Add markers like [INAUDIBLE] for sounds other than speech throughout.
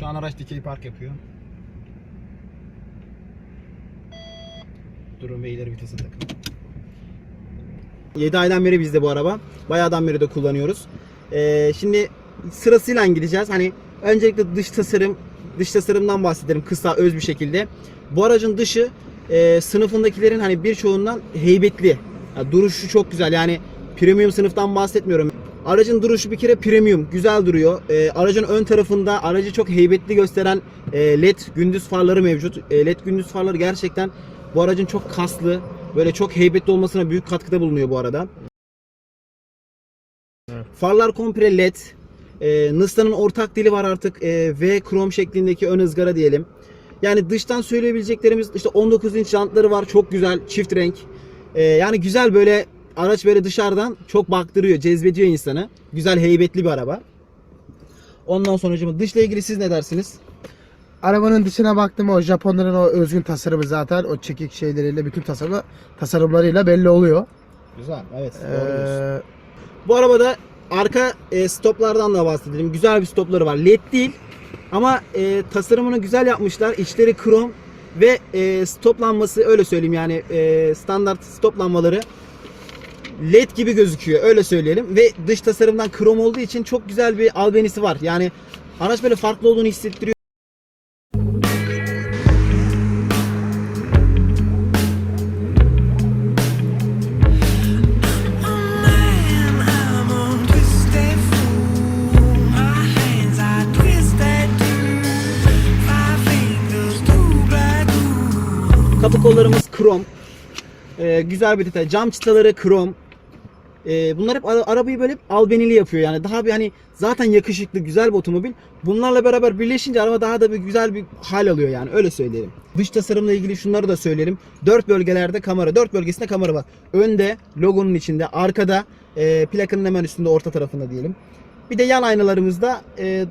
Şu an araç dikey park yapıyor. Durun ve ileri vitese takın. 7 aydan beri bizde bu araba. Bayağıdan beri de kullanıyoruz. Ee, şimdi sırasıyla gideceğiz. Hani öncelikle dış tasarım, dış tasarımdan bahsedelim kısa öz bir şekilde. Bu aracın dışı e, sınıfındakilerin hani birçoğundan heybetli. Ya duruşu çok güzel. Yani premium sınıftan bahsetmiyorum. Aracın duruşu bir kere premium, güzel duruyor. Ee, aracın ön tarafında aracı çok heybetli gösteren e, LED gündüz farları mevcut. E, LED gündüz farları gerçekten bu aracın çok kaslı, böyle çok heybetli olmasına büyük katkıda bulunuyor bu arada. Farlar komple LED. E, Nista'nın ortak dili var artık. E, V krom şeklindeki ön ızgara diyelim. Yani dıştan söyleyebileceklerimiz işte 19 inç jantları var. Çok güzel çift renk. E, yani güzel böyle araç böyle dışarıdan çok baktırıyor, cezbediyor insanı. Güzel heybetli bir araba. Ondan sonra dışla ilgili siz ne dersiniz? Arabanın dışına baktım o Japonların o özgün tasarımı zaten o çekik şeyleriyle bütün tasarımı tasarımlarıyla belli oluyor. Güzel. Evet. Ee, Bu arabada arka e, stoplardan da bahsedelim. Güzel bir stopları var. LED değil ama e, tasarımını güzel yapmışlar. İçleri krom ve e, stop lambası öyle söyleyeyim yani e, standart stop lambaları LED gibi gözüküyor öyle söyleyelim ve dış tasarımdan krom olduğu için çok güzel bir albenisi var. Yani araç böyle farklı olduğunu hissettiriyor. Kapı kollarımız krom. Ee, güzel bir detay. Cam çıtaları krom. Ee, bunlar hep ara- arabayı böyle albenili yapıyor yani. Daha bir hani zaten yakışıklı, güzel bir otomobil. Bunlarla beraber birleşince araba daha da bir güzel bir hal alıyor yani öyle söyleyelim. Dış tasarımla ilgili şunları da söyleyelim. Dört bölgelerde kamera, dört bölgesinde kamera var. Önde, logonun içinde, arkada, e, plakanın hemen üstünde, orta tarafında diyelim. Bir de yan aynalarımızda e,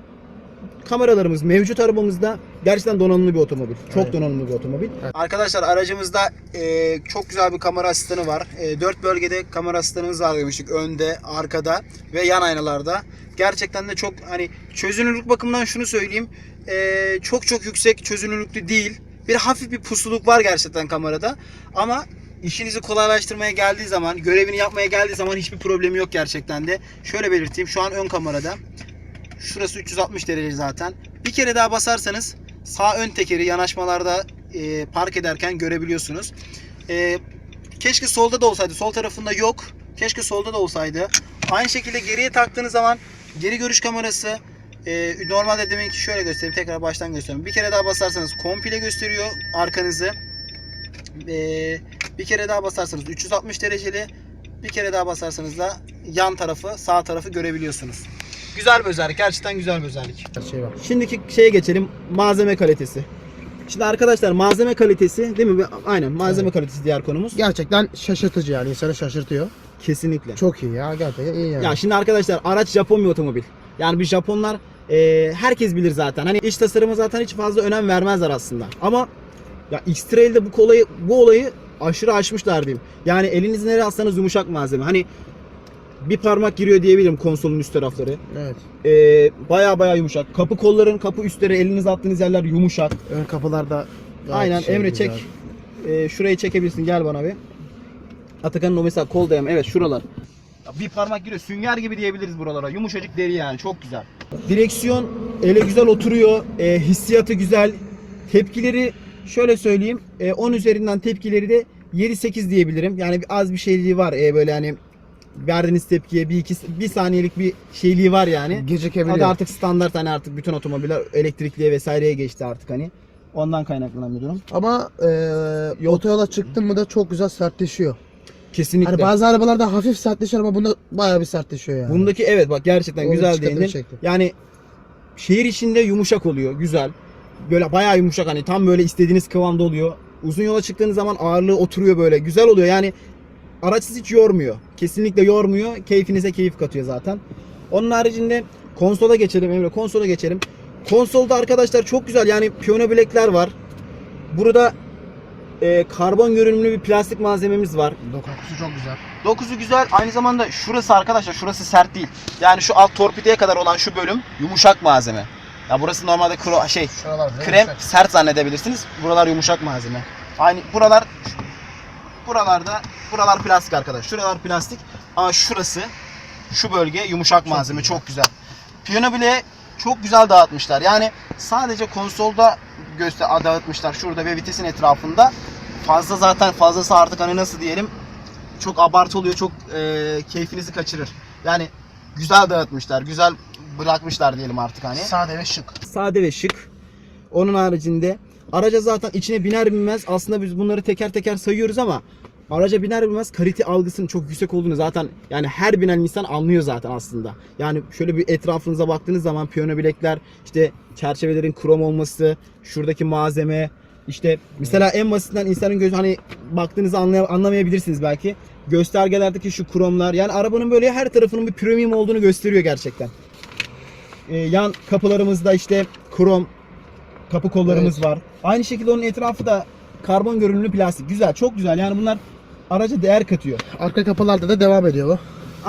kameralarımız mevcut arabamızda gerçekten donanımlı bir otomobil. Çok Evet. donanımlı bir otomobil. Evet. Arkadaşlar aracımızda e, çok güzel bir kamera asistanı var. E, dört bölgede kamera asistanımız var demiştik. Önde, arkada ve yan aynalarda. Gerçekten de çok hani çözünürlük bakımından şunu söyleyeyim. E, çok çok yüksek çözünürlüklü değil. Bir hafif bir pusuluk var gerçekten kamerada. Ama işinizi kolaylaştırmaya geldiği zaman, görevini yapmaya geldiği zaman hiçbir problemi yok gerçekten de. Şöyle belirteyim. Şu an ön kamerada. Şurası 360 derece zaten. Bir kere daha basarsanız sağ ön tekeri yanaşmalarda e, park ederken görebiliyorsunuz. E, keşke solda da olsaydı. Sol tarafında yok. Keşke solda da olsaydı. Aynı şekilde geriye taktığınız zaman geri görüş kamerası e, normalde demek ki şöyle göstereyim. Tekrar baştan göstereyim. Bir kere daha basarsanız komple gösteriyor arkanızı. E, bir kere daha basarsanız 360 dereceli. Bir kere daha basarsanız da yan tarafı, sağ tarafı görebiliyorsunuz. Güzel bir özellik. Gerçekten güzel bir özellik. her şey var. Şimdiki şeye geçelim. Malzeme kalitesi. Şimdi arkadaşlar malzeme kalitesi değil mi? Aynen malzeme Evet. kalitesi diğer konumuz. Gerçekten şaşırtıcı yani insanı şaşırtıyor. Kesinlikle. Çok iyi ya gerçekten iyi yani. Ya şimdi arkadaşlar araç Japon bir otomobil. Yani bir Japonlar e, herkes bilir zaten. Hani iç tasarımı zaten hiç fazla önem vermezler aslında. Ama ya X-Trail'de bu olayı bu olayı aşırı aşmışlar diyeyim. Yani elinizi nereye atsanız yumuşak malzeme. Hani bir parmak giriyor diyebilirim konsolun üst tarafları. Evet. E, baya baya yumuşak. Kapı kolların kapı üstleri elinize attığınız yerler yumuşak. Ön kapılarda gayet Aynen şey, Emre güzel. çek. Ee, şurayı çekebilirsin gel bana bir. Atakan'ın o mesela kol dayam evet şuralar. Ya bir parmak giriyor sünger gibi diyebiliriz buralara. Yumuşacık deri yani çok güzel. Direksiyon ele güzel oturuyor. Ee, hissiyatı güzel. Tepkileri şöyle söyleyeyim. Ee, 10 üzerinden tepkileri de 7-8 diyebilirim. Yani bir- az bir şeyliği var. Ee, böyle hani verdiğiniz tepkiye bir iki bir saniyelik bir şeyliği var yani. Gecikebiliyor. Hadi artık standart hani artık bütün otomobiller elektrikliye vesaireye geçti artık hani. Ondan kaynaklanan bir durum. Ama e, otoyola çıktın mı da çok güzel sertleşiyor. Kesinlikle. Hani bazı arabalarda hafif sertleşir ama bunda bayağı bir sertleşiyor yani. Bundaki evet bak gerçekten Onun güzel değindin. Yani şehir içinde yumuşak oluyor. Güzel. Böyle bayağı yumuşak hani tam böyle istediğiniz kıvamda oluyor. uzun yola çıktığınız zaman ağırlığı oturuyor böyle. Güzel oluyor. Yani araç sizi hiç yormuyor. Kesinlikle yormuyor. Keyfinize keyif katıyor zaten. Onun haricinde konsola geçelim Emre. Konsola geçelim. Konsolda arkadaşlar çok güzel yani piyano bilekler var. Burada e, karbon görünümlü bir plastik malzememiz var. Dokusu çok güzel. Dokusu güzel. Aynı zamanda şurası arkadaşlar şurası sert değil. Yani şu alt torpideye kadar olan şu bölüm yumuşak malzeme. Ya burası normalde kro şey krem sert zannedebilirsiniz. Buralar yumuşak malzeme. Aynı buralar buralarda buralar plastik arkadaş. Şuralar plastik ama şurası şu bölge yumuşak malzeme çok güzel. Piyano bile çok güzel dağıtmışlar. Yani sadece konsolda göster dağıtmışlar şurada ve vitesin etrafında. Fazla zaten fazlası artık hani nasıl diyelim çok abartı oluyor. Çok e, keyfinizi kaçırır. Yani güzel dağıtmışlar. Güzel bırakmışlar diyelim artık hani Sade ve şık. sade ve şık. Onun haricinde araca zaten içine biner binmez aslında biz bunları teker teker sayıyoruz ama araca biner binmez kalite algısının çok yüksek olduğunu zaten yani her binen insan anlıyor zaten aslında. Yani şöyle bir etrafınıza baktığınız zaman piyano bilekler, işte çerçevelerin krom olması, şuradaki malzeme, işte mesela en basitinden insanın gözü hani baktığınızı anlay- anlamayabilirsiniz belki. Göstergelerdeki şu kromlar yani arabanın böyle her tarafının bir premium olduğunu gösteriyor gerçekten. Ee, yan kapılarımızda işte krom kapı kollarımız var. Aynı şekilde onun etrafı da karbon görünümlü plastik. Güzel, çok güzel. Yani bunlar araca değer katıyor. Arka kapılarda da devam ediyor bu.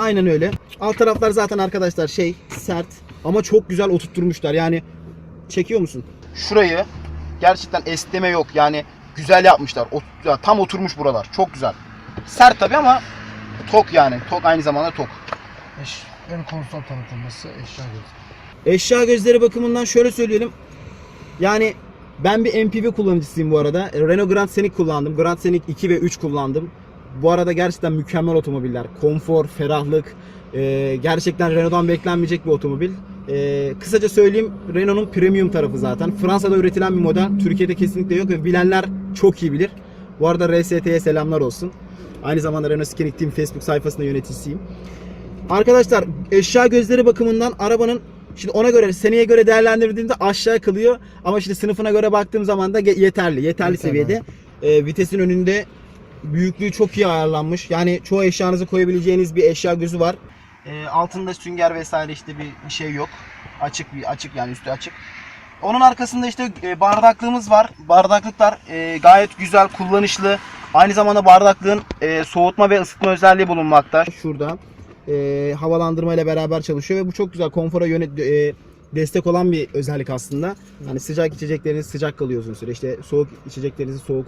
Aynen öyle. Alt taraflar zaten arkadaşlar şey sert ama çok güzel oturtturmuşlar. Yani çekiyor musun? Şurayı gerçekten esneme yok. Yani güzel yapmışlar. Ot- ya tam oturmuş buralar. Çok güzel. Sert tabi ama tok yani. Tok aynı zamanda tok. Eş, ön konsol tanıtılması eşya gözü. Eşya gözleri bakımından şöyle söyleyelim. Yani ben bir MPV kullanıcısıyım bu arada. Renault Grand Scenic kullandım. Grand Scenic 2 ve 3 kullandım. Bu arada gerçekten mükemmel otomobiller. Konfor, ferahlık. e, gerçekten Renault'dan beklenmeyecek bir otomobil. E, kısaca söyleyeyim Renault'un premium tarafı zaten. Fransa'da üretilen bir model. Türkiye'de kesinlikle yok ve bilenler çok iyi bilir. Bu arada RST'ye selamlar olsun. Aynı zamanda Renault Scenic Team Facebook sayfasında yöneticisiyim. Arkadaşlar eşya gözleri bakımından arabanın şimdi ona göre seneye göre değerlendirdiğimde aşağı kalıyor ama şimdi sınıfına göre baktığım zaman da yeterli. Yeterli Yeterli. seviyede. Ee, vitesin önünde büyüklüğü çok iyi ayarlanmış. Yani çoğu eşyanızı koyabileceğiniz bir eşya gözü var. Ee, altında sünger vesaire işte bir, bir şey yok. Açık bir açık yani üstü açık. Onun arkasında işte e, bardaklığımız var. Bardaklıklar e, gayet güzel, kullanışlı. Aynı zamanda bardaklığın e, soğutma ve ısıtma özelliği bulunmakta. Şurada e, havalandırma ile beraber çalışıyor ve bu çok güzel konfora yönet e, destek olan bir özellik aslında. Hani sıcak içecekleriniz sıcak kalıyor uzun süre. İşte soğuk içeceklerinizi soğuk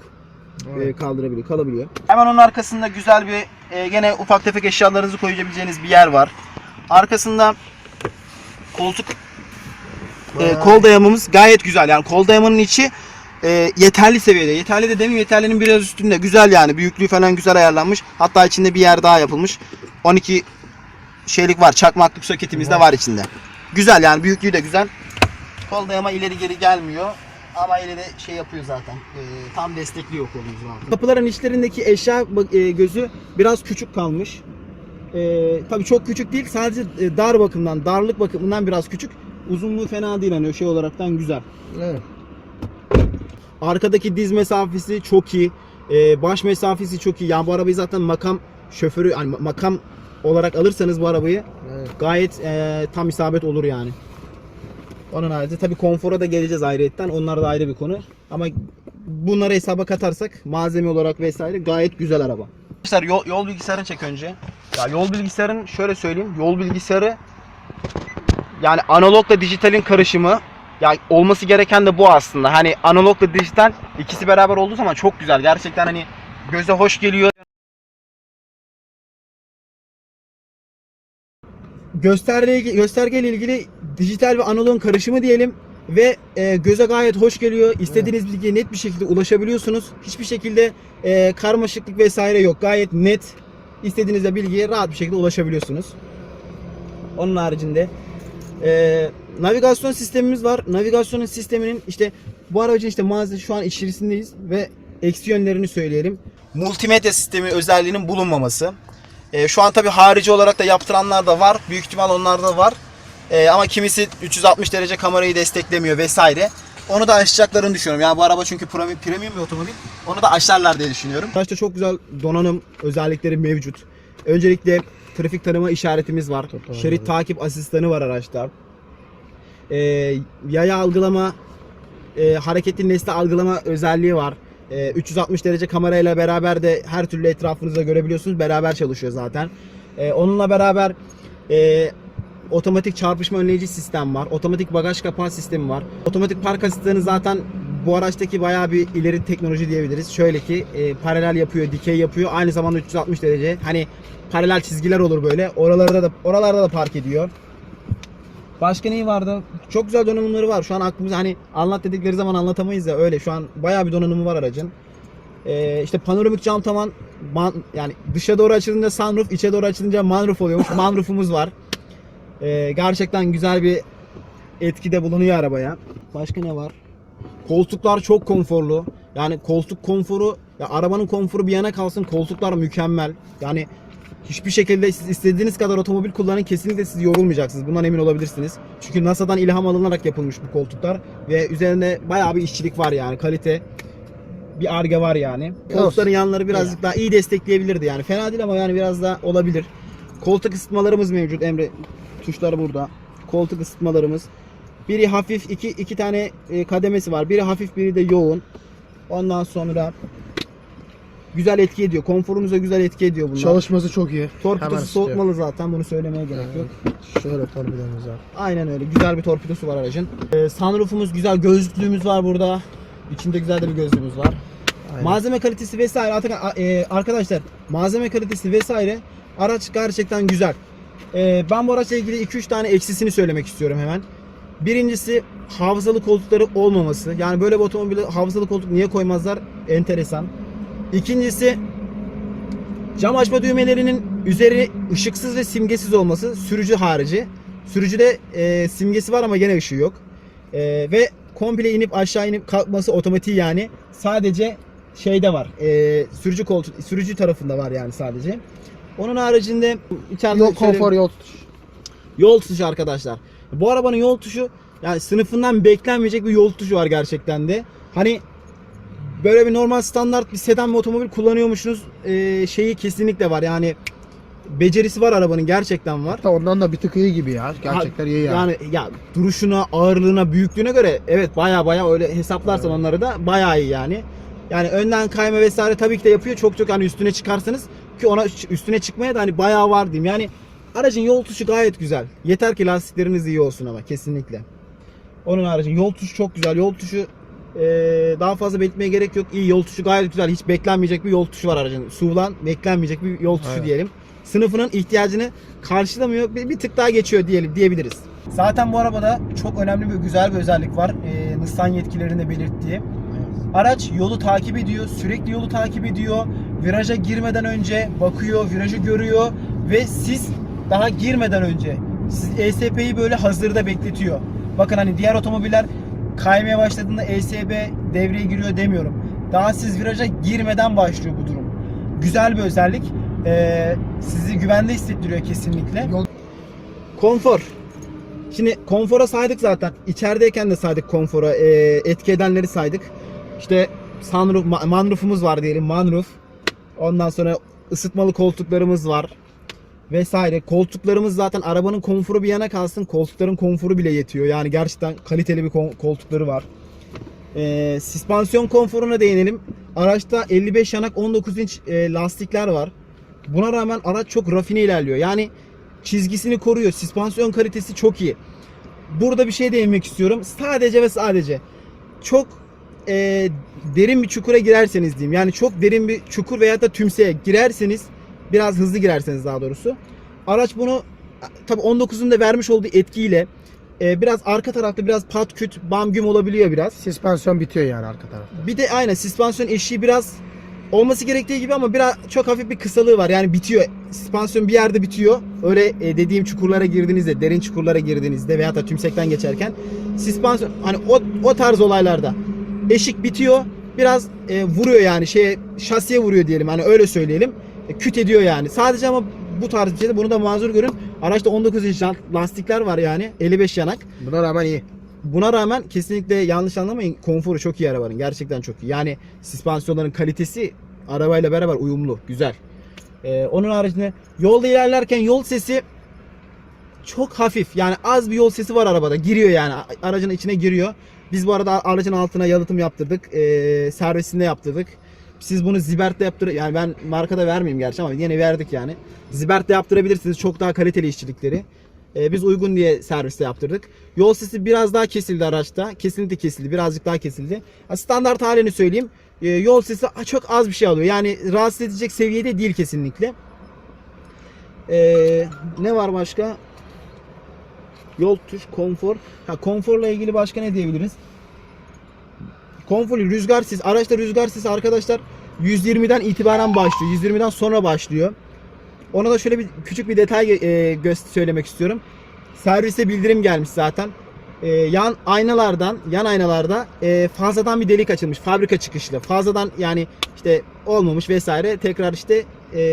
e, kaldırabiliyor, kalabiliyor. Hemen onun arkasında güzel bir e, gene ufak tefek eşyalarınızı koyabileceğiniz bir yer var. Arkasında koltuk e, kol dayamamız gayet güzel. Yani kol dayamanın içi e, yeterli seviyede. Yeterli de demeyeyim yeterlinin biraz üstünde. Güzel yani. Büyüklüğü falan güzel ayarlanmış. Hatta içinde bir yer daha yapılmış. 12 şeylik var. Çakmaklık soketimiz de var içinde. Güzel yani. Büyüklüğü de güzel. Kol dayama ileri geri gelmiyor. Ama yine de şey yapıyor zaten. E, tam destekliyor kolumuzu. altında. Kapıların içlerindeki eşya e, gözü biraz küçük kalmış. E, tabii çok küçük değil. Sadece e, dar bakımdan, darlık bakımından biraz küçük. Uzunluğu fena değil hani şey olaraktan güzel. Evet. Arkadaki diz mesafesi çok iyi. Ee, baş mesafesi çok iyi. Yani bu arabayı zaten makam şoförü hani makam olarak alırsanız bu arabayı evet. gayet e, tam isabet olur yani. Onun haricinde tabii konfora da geleceğiz ayrıyetten. Onlar da ayrı bir konu. Ama bunları hesaba katarsak malzeme olarak vesaire gayet güzel araba. Arkadaşlar yol, yol bilgisayarını çek önce. Ya yol bilgisayarın şöyle söyleyeyim. Yol bilgisayarı yani analogla dijitalin karışımı. Ya olması gereken de bu aslında. Hani analogla dijital ikisi beraber olduğu zaman çok güzel. Gerçekten hani göze hoş geliyor. Gösterge, göstergeyle ilgili dijital ve analogun karışımı diyelim ve e, göze gayet hoş geliyor. İstediğiniz bilgiye net bir şekilde ulaşabiliyorsunuz. Hiçbir şekilde e, karmaşıklık vesaire yok. Gayet net. İstediğinizde bilgiye rahat bir şekilde ulaşabiliyorsunuz. Onun haricinde e, navigasyon sistemimiz var. Navigasyonun sisteminin işte bu aracın işte mağaza şu an içerisindeyiz ve eksi yönlerini söyleyelim. Multimedya sistemi özelliğinin bulunmaması. E, şu an tabi harici olarak da yaptıranlar da var. Büyük ihtimal onlar da var. E, ama kimisi 360 derece kamerayı desteklemiyor vesaire. onu da aşacaklarını düşünüyorum. Yani bu araba çünkü premium, premium bir otomobil. Onu da aşarlar diye düşünüyorum. Araçta çok güzel donanım özellikleri mevcut. Öncelikle trafik tanıma işaretimiz var. Şerit takip asistanı var araçta. Ee, yaya algılama, e, hareketli nesne algılama özelliği var. E, 360 derece kamerayla beraber de her türlü etrafınızda görebiliyorsunuz. Beraber çalışıyor zaten. E, onunla beraber e, otomatik çarpışma önleyici sistem var. Otomatik bagaj kapağı sistemi var. Otomatik park asistanı zaten bu araçtaki bayağı bir ileri teknoloji diyebiliriz. Şöyle ki e, paralel yapıyor, dikey yapıyor. Aynı zamanda 360 derece. Hani paralel çizgiler olur böyle. Oralarda da oralarda da park ediyor. Başka neyi vardı? Çok güzel donanımları var. Şu an aklımıza hani anlat dedikleri zaman anlatamayız ya öyle. Şu an bayağı bir donanımı var aracın. Ee, işte panoramik cam tavan man- yani dışa doğru açılınca sunroof, içe doğru açılınca manroof oluyormuş. [LAUGHS] Manroof'umuz var. Ee, gerçekten güzel bir etkide bulunuyor arabaya. Başka ne var? Koltuklar çok konforlu. Yani koltuk konforu, ya arabanın konforu bir yana kalsın koltuklar mükemmel. Yani hiçbir şekilde siz istediğiniz kadar otomobil kullanın kesinlikle siz yorulmayacaksınız. Bundan emin olabilirsiniz. Çünkü NASA'dan ilham alınarak yapılmış bu koltuklar ve üzerinde bayağı bir işçilik var yani kalite. Bir arge var yani. Koltukların yanları birazcık daha iyi destekleyebilirdi yani. Fena değil ama yani biraz daha olabilir. Koltuk ısıtmalarımız mevcut Emre. Tuşları burada. Koltuk ısıtmalarımız. Biri hafif, iki, iki tane e, kademesi var. Biri hafif, biri de yoğun. Ondan sonra güzel etki ediyor. Konforunuza güzel etki ediyor bunlar. Çalışması çok iyi. Torpidosu soğutmalı zaten. Bunu söylemeye gerek yok. Şöyle torpidomuz var. Aynen öyle. Güzel bir torpidosu var aracın. Ee, sunroofumuz güzel. Gözlüğümüz var burada. İçinde güzel de bir gözlüğümüz var. Aynen. Malzeme kalitesi vesaire. Artık e, arkadaşlar malzeme kalitesi vesaire araç gerçekten güzel. E, ben bu araçla ilgili 2-3 tane eksisini söylemek istiyorum hemen. Birincisi hafızalı koltukları olmaması. Yani böyle bir otomobile hafızalı koltuk niye koymazlar? Enteresan. İkincisi cam açma düğmelerinin üzeri ışıksız ve simgesiz olması sürücü harici. Sürücüde e, simgesi var ama gene ışığı yok. E, ve komple inip aşağı inip kalkması otomatik yani. Sadece şeyde var. E, sürücü koltuk sürücü tarafında var yani sadece. Onun haricinde içeride Yol şöyle- konfor yol tutuş. Yol tutuşu arkadaşlar. Bu arabanın yol tutuşu yani sınıfından beklenmeyecek bir yol tutuşu var gerçekten de. Hani böyle bir normal standart bir sedan bir otomobil kullanıyormuşsunuz ee, şeyi kesinlikle var yani becerisi var arabanın gerçekten var. Hatta ondan da bir tık iyi gibi ya. Gerçekten iyi yani. Yani ya duruşuna, ağırlığına, büyüklüğüne göre evet baya baya öyle hesaplarsan onları da baya iyi yani. Yani önden kayma vesaire tabii ki de yapıyor. Çok çok hani üstüne çıkarsanız ki ona üstüne çıkmaya da hani bayağı var diyeyim. Yani aracın yol tutuşu gayet güzel. Yeter ki lastikleriniz iyi olsun ama kesinlikle. Onun haricinde yol tutuşu çok güzel. Yol tutuşu eee, daha fazla belirtmeye gerek yok. İyi yol tutuşu gayet güzel. Hiç beklenmeyecek bir yol tutuşu var aracın. SUV'dan beklenmeyecek bir yol tutuşu Aynen. diyelim. Sınıfının ihtiyacını karşılamıyor. Bir, bir tık daha geçiyor diyelim diyebiliriz. Zaten bu arabada çok önemli bir güzel bir özellik var. Ee, Nissan yetkililerinde belirttiği. Araç yolu takip ediyor, sürekli yolu takip ediyor. Viraja girmeden önce bakıyor, virajı görüyor ve siz daha girmeden önce siz ESP'yi böyle hazırda bekletiyor. Bakın hani diğer otomobiller kaymaya başladığında ESP devreye giriyor demiyorum. Daha siz viraja girmeden başlıyor bu durum. Güzel bir özellik. Ee, sizi güvende hissettiriyor kesinlikle. Konfor. Şimdi konfora saydık zaten. İçerideyken de saydık konfora. Ee, etki edenleri saydık. İşte sunroof, ma- manroofumuz var diyelim. Manroof. Ondan sonra ısıtmalı koltuklarımız var. Vesaire. Koltuklarımız zaten arabanın konforu bir yana kalsın. Koltukların konforu bile yetiyor. Yani gerçekten kaliteli bir koltukları var. Ee, süspansiyon konforuna değinelim. Araçta 55 yanak 19 inç e, lastikler var. Buna rağmen araç çok rafine ilerliyor. Yani çizgisini koruyor. Süspansiyon kalitesi çok iyi. Burada bir şey değinmek istiyorum. Sadece ve sadece çok e, derin bir çukura girerseniz diyeyim. Yani çok derin bir çukur veya da tümseye girerseniz biraz hızlı girerseniz daha doğrusu. Araç bunu tabi 19'un da vermiş olduğu etkiyle e, biraz arka tarafta biraz pat küt bam güm olabiliyor biraz. Süspansiyon bitiyor yani arka tarafta. Bir de aynen süspansiyon eşiği biraz olması gerektiği gibi ama biraz çok hafif bir kısalığı var. Yani bitiyor. Süspansiyon bir yerde bitiyor. Öyle e, dediğim çukurlara girdiğinizde, derin çukurlara girdiğinizde veya da tümsekten geçerken süspansiyon hani o, o tarz olaylarda eşik bitiyor. Biraz e, vuruyor yani şeye şasiye vuruyor diyelim. Hani öyle söyleyelim. E, küt ediyor yani. Sadece ama bu tarz bir şeyde bunu da mazur görün. Araçta 19 inç lastikler var yani. 55 yanak. Buna rağmen iyi. buna rağmen kesinlikle yanlış anlamayın konforu çok iyi arabanın. Gerçekten çok iyi. Yani süspansiyonların kalitesi arabayla beraber uyumlu. Güzel. Ee, onun haricinde yolda ilerlerken yol sesi çok hafif. Yani az bir yol sesi var arabada. Giriyor yani. Aracın içine giriyor. Biz bu arada aracın altına yalıtım yaptırdık. Ee, servisinde yaptırdık. Siz bunu Zibert'te yaptır yani ben markada vermeyeyim gerçi ama yine verdik yani. Zibert'te yaptırabilirsiniz. Çok daha kaliteli işçilikleri. Ee, biz uygun diye serviste yaptırdık. Yol sesi biraz daha kesildi araçta. Kesinlikle kesildi. Birazcık daha kesildi. Standart halini söyleyeyim. Ee, yol sesi çok az bir şey alıyor. Yani rahatsız edecek seviyede değil kesinlikle. Ee, ne var başka? Yol tuş, konfor. Ha, konforla ilgili başka ne diyebiliriz? Konforlu, rüzgarsız. Araçta rüzgarsız arkadaşlar 120'den itibaren başlıyor. 120'den sonra başlıyor. Ona da şöyle bir küçük bir detay e, gö- söylemek istiyorum. Servise bildirim gelmiş zaten. E, yan aynalardan, yan aynalarda e, fazladan bir delik açılmış. Fabrika çıkışlı. Fazladan yani işte olmamış vesaire. Tekrar işte e,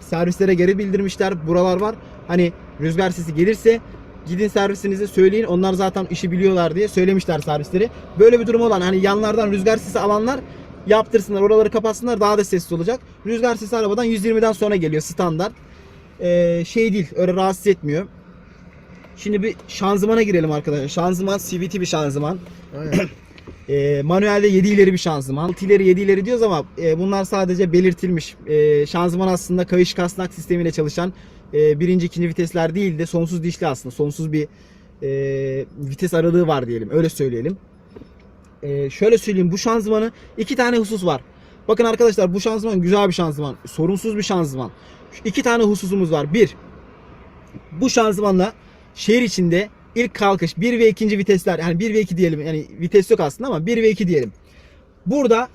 servislere geri bildirmişler. Buralar var. Hani rüzgar sesi gelirse gidin servisinize söyleyin. Onlar zaten işi biliyorlar diye söylemişler servisleri. Böyle bir durum olan hani yanlardan rüzgar sesi alanlar yaptırsınlar. Oraları kapatsınlar. Daha da sessiz olacak. Rüzgar sesi arabadan 120'den sonra geliyor standart. Ee, şey değil. Öyle rahatsız etmiyor. Şimdi bir şanzımana girelim arkadaşlar. Şanzıman CVT bir şanzıman. Aynen. [CLEARS THROAT] E, manuelde 7 ileri bir şanzıman. 6 ileri 7 ileri diyoruz ama e, bunlar sadece belirtilmiş. E, şanzıman aslında kayış kasnak sistemiyle çalışan e, birinci ikinci vitesler değil de sonsuz dişli aslında. Sonsuz bir e, vites aralığı var diyelim. Öyle söyleyelim. E, şöyle söyleyeyim bu şanzımanı iki tane husus var. Bakın arkadaşlar bu şanzıman güzel bir şanzıman. Sorunsuz bir şanzıman. Şu iki tane hususumuz var. Bir, bu şanzımanla şehir içinde ilk kalkış 1 ve 2. vitesler yani 1 ve 2 diyelim yani vites yok aslında ama 1 ve 2 diyelim. Burada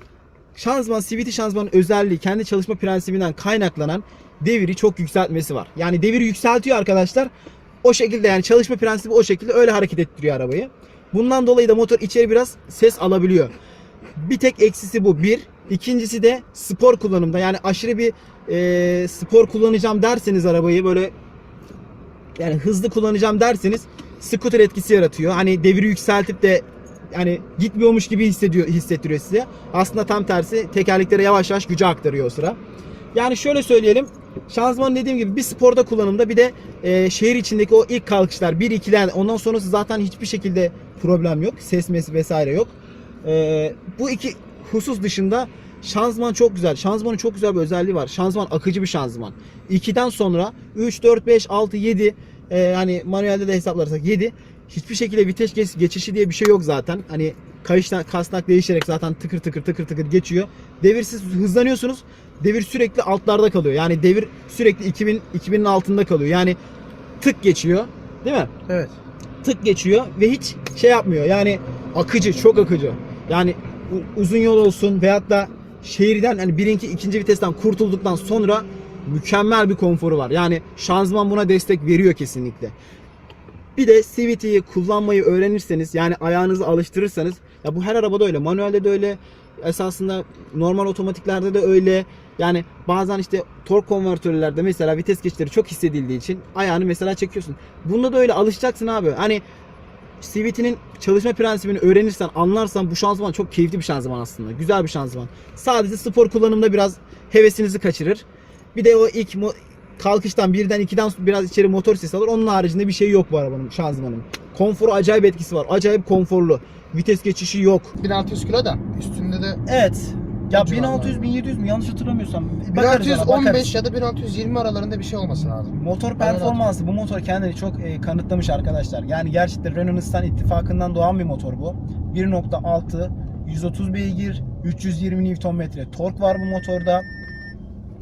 şanzıman CVT şanzımanın özelliği kendi çalışma prensibinden kaynaklanan deviri çok yükseltmesi var. Yani deviri yükseltiyor arkadaşlar. O şekilde yani çalışma prensibi o şekilde öyle hareket ettiriyor arabayı. Bundan dolayı da motor içeri biraz ses alabiliyor. Bir tek eksisi bu. Bir. İkincisi de spor kullanımda. Yani aşırı bir e, spor kullanacağım derseniz arabayı böyle yani hızlı kullanacağım derseniz scooter etkisi yaratıyor. Hani deviri yükseltip de yani gitmiyormuş gibi hissediyor hissettiriyor size. Aslında tam tersi tekerleklere yavaş yavaş gücü aktarıyor o sıra. Yani şöyle söyleyelim. Şanzıman dediğim gibi bir sporda kullanımda bir de e, şehir içindeki o ilk kalkışlar 1-2'ler ondan sonrası zaten hiçbir şekilde problem yok. Ses mesi vesaire yok. E, bu iki husus dışında şanzıman çok güzel. Şanzımanın çok güzel bir özelliği var. Şanzıman akıcı bir şanzıman. 2'den sonra 3, 4, 5, 6, 7 e, hani manuelde de hesaplarsak 7 hiçbir şekilde vites geç- geçişi diye bir şey yok zaten. Hani kayıştan kasnak değişerek zaten tıkır tıkır tıkır tıkır geçiyor. Devirsiz hızlanıyorsunuz. Devir sürekli altlarda kalıyor. Yani devir sürekli 2000 2000'in altında kalıyor. Yani tık geçiyor. Değil mi? evet. tık geçiyor ve hiç şey yapmıyor. Yani akıcı, çok akıcı. Yani uzun yol olsun veyahut da şehirden hani birinci, ikinci vitesten kurtulduktan sonra mükemmel bir konforu var. Yani şanzıman buna destek veriyor kesinlikle. Bir de CVT'yi kullanmayı öğrenirseniz yani ayağınızı alıştırırsanız ya bu her arabada öyle. Manuelde de öyle. Esasında normal otomatiklerde de öyle. Yani bazen işte tork konvertörlerde mesela vites geçişleri çok hissedildiği için ayağını mesela çekiyorsun. Bunda da öyle alışacaksın abi. Hani CVT'nin çalışma prensibini öğrenirsen, anlarsan bu şanzıman çok keyifli bir şanzıman aslında. Güzel bir şanzıman. Sadece spor kullanımda biraz hevesinizi kaçırır. Bir de o ilk kalkıştan birden ikiden biraz içeri motor sesi alır. Onun haricinde bir şey yok bu arabanın şanzımanın. Konforu acayip etkisi var. Acayip konforlu. Vites geçişi yok. 1600 kilo da üstünde de Evet. Ya Çok civarlar. 1600 1700 mü yanlış hatırlamıyorsam. Bakarız ona, 1615 bakarız. ya da 1620 aralarında bir şey olması lazım. Motor performansı bu motor kendini çok e, kanıtlamış arkadaşlar. Yani gerçekten Renault Nissan ittifakından doğan bir motor bu. 1.6 130 beygir 320 Nm tork var bu motorda.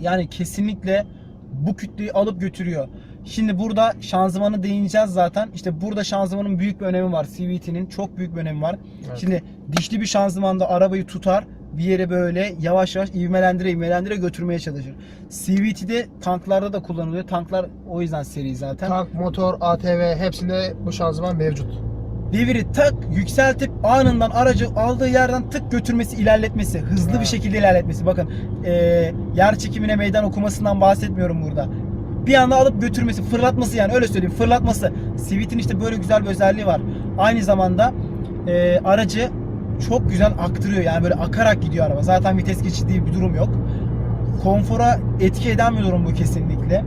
Yani kesinlikle bu kütleyi alıp götürüyor. Şimdi burada şanzımanı değineceğiz zaten. İşte burada şanzımanın büyük bir önemi var. CVT'nin çok büyük bir önemi var. Evet. Şimdi dişli bir şanzımanda arabayı tutar bir yere böyle yavaş yavaş ivmelendire ivmelendire götürmeye çalışır. CVT'de tanklarda da kullanılıyor. Tanklar o yüzden seri zaten. Tank, motor, ATV hepsinde bu şanzıman mevcut. Deviri tak yükseltip anından aracı aldığı yerden tık götürmesi, ilerletmesi, hızlı bir Evet. şekilde ilerletmesi. Bakın eee, yer çekimine meydan okumasından bahsetmiyorum burada. Bir anda alıp götürmesi, fırlatması yani öyle söyleyeyim fırlatması. Civit'in işte böyle güzel bir özelliği var. Aynı zamanda e, aracı çok güzel aktırıyor. Yani böyle akarak gidiyor araba. Zaten vites geçişi diye bir durum yok. Konfora etki eden bir durum bu kesinlikle.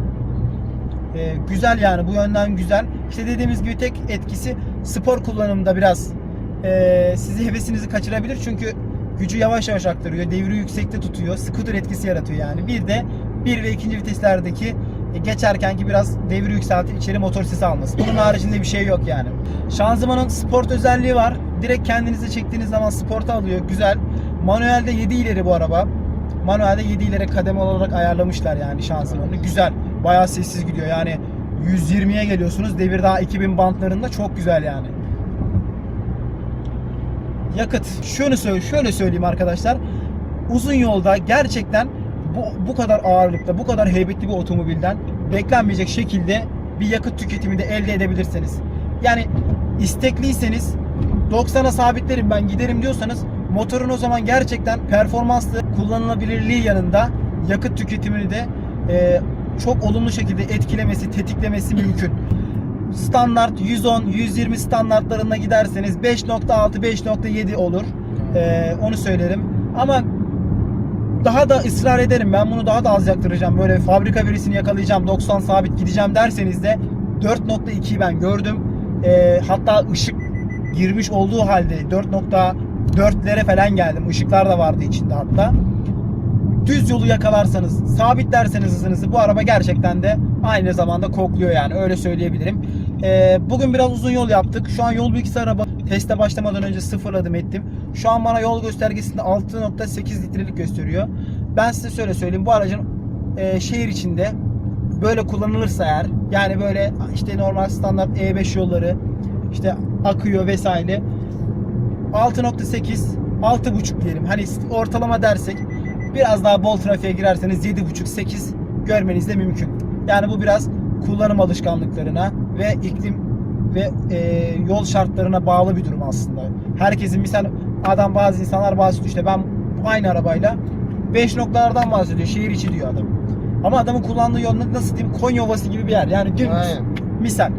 E, güzel yani bu yönden güzel. İşte dediğimiz gibi tek etkisi spor kullanımında biraz e, sizi hevesinizi kaçırabilir. Çünkü gücü yavaş yavaş aktarıyor. Devri yüksekte tutuyor. Scooter etkisi yaratıyor yani. Bir de bir ve ikinci viteslerdeki geçerkenki biraz devri yükseltip içeri motor sesi alması. Bunun haricinde bir şey yok yani. Şanzımanın sport özelliği var. Direkt kendinize çektiğiniz zaman sporta alıyor. Güzel. Manuelde 7 ileri bu araba. Manuelde 7 ileri kademe olarak ayarlamışlar yani şanzımanını. Güzel. Bayağı sessiz gidiyor yani. 120'ye geliyorsunuz. Devir daha 2000 bantlarında çok güzel yani. Yakıt. Şunu söyle, şöyle söyleyeyim arkadaşlar. Uzun yolda gerçekten bu, bu kadar ağırlıkta, bu kadar heybetli bir otomobilden beklenmeyecek şekilde bir yakıt tüketimi de elde edebilirsiniz. Yani istekliyseniz 90'a sabitlerim ben giderim diyorsanız motorun o zaman gerçekten performanslı kullanılabilirliği yanında yakıt tüketimini de e, çok olumlu şekilde etkilemesi, tetiklemesi mümkün. Standart 110, 120 standartlarına giderseniz 5.6, 5.7 olur. E, onu söylerim. Ama daha da ısrar ederim. Ben bunu daha da az yaktıracağım. Böyle fabrika verisini yakalayacağım. 90 sabit gideceğim derseniz de 4.2'yi ben gördüm. Ee, hatta ışık girmiş olduğu halde 4.4'lere falan geldim. Işıklar da vardı içinde hatta. Düz yolu yakalarsanız, sabitlerseniz hızınızı bu araba gerçekten de aynı zamanda kokluyor yani öyle söyleyebilirim. Ee, bugün biraz uzun yol yaptık. Şu an yol bilgisi araba teste başlamadan önce sıfırladım ettim. Şu an bana yol göstergesinde 6.8 litrelik gösteriyor. Ben size şöyle söyleyeyim bu aracın e, şehir içinde böyle kullanılırsa eğer yani böyle işte normal standart E5 yolları işte akıyor vesaire 6.8 6.5 diyelim. Hani ortalama dersek biraz daha bol trafiğe girerseniz 7.5-8 görmeniz de mümkün. Yani bu biraz kullanım alışkanlıklarına ve iklim ve e, yol şartlarına bağlı bir durum aslında. Herkesin misal adam bazı insanlar bahsediyor işte ben aynı arabayla 5 noktalardan bahsediyor. Şehir içi diyor adam. Ama adamın kullandığı yol nasıl diyeyim Konya Ovası gibi bir yer. Yani. Aynen. Misal.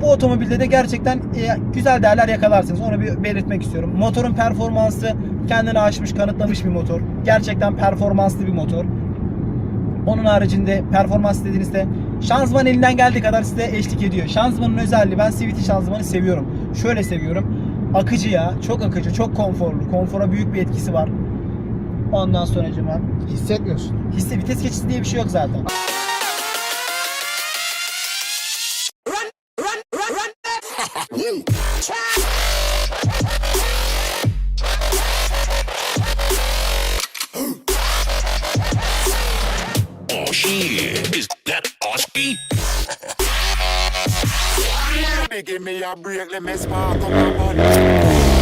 Bu otomobilde de gerçekten e, güzel değerler yakalarsınız. Onu bir belirtmek istiyorum. Motorun performansı kendini aşmış, kanıtlamış bir motor. Gerçekten performanslı bir motor. Onun haricinde performans dediğinizde şanzıman elinden geldiği kadar size eşlik ediyor. Şanzımanın özelliği ben CVT şanzımanı seviyorum. Şöyle seviyorum. Akıcı ya. Çok akıcı, çok konforlu. Konfora büyük bir etkisi var. Ondan sonra Hissetmiyorsun. hisse vites geçişi diye bir şey yok zaten. Me a break, let me spark up my body.